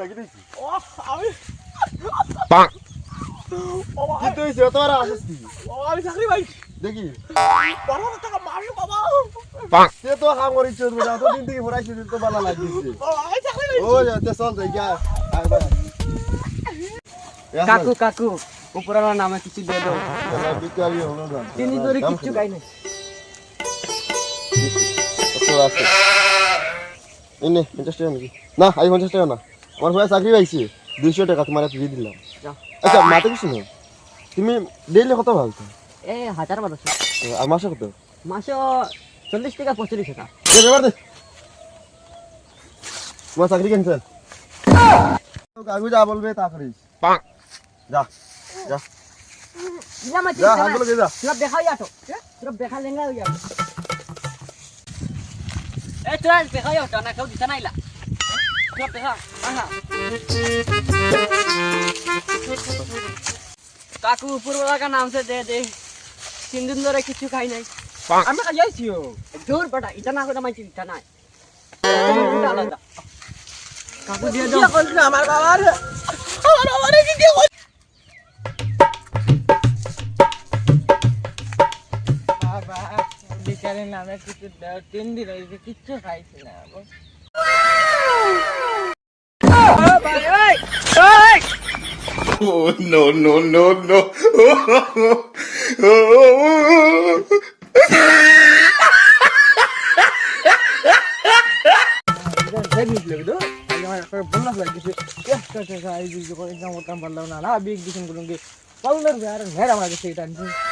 নাকি দেখি ও আমি ও কি তুই তোমার আসিস কি? ও আমি চাকরি পাইছি দেখি। হাজার টাকা মাসে বাবা। সে তো হাম তো দিন থেকে ভরাইছিস তো ভালো লাগছে বাবা আমি চাকরি ও পাইছি যাতে চল যাই গা কাকু কাকু উপরালা নামে কিছু দিয়ে দাও। বিকারি হলো না। তিনি আছে। এনে পঞ্চাশ টাকা নাকি? না আই পঞ্চাশ টাকা না। আমার ভাই চাকরি পাইছে দুইশো টাকা তোমার হাতে দিয়ে দিলাম। আচ্ছা মাতে কিছু না তুমি ডেইলি কত ভাবতো এ হাজার বারোশো। আর মাসে কত? মাসে চল্লিশ টাকা পঁয়ত্রিশ টাকা। ব্যাপার তোমার চাকরি ক্যান্সেল কাকু যা বলবে তা করিস। যা যা। যা কাকু উপরবেলাকার নামছে দে দে। তিন দিন ধরে কিছু খাই নাই। আমি খাই যাইছি জোর এটা না করে আমার চিন্তা নাই। কাকু দিয়ে দাও। আমার বাবার আমার বাবার কি দিয়ে বাবা নামে কিছু তিন দিন কিচ্ছু খাইছি না Oh no no no no! আমি তোমার দে মোবাইল দে দেখো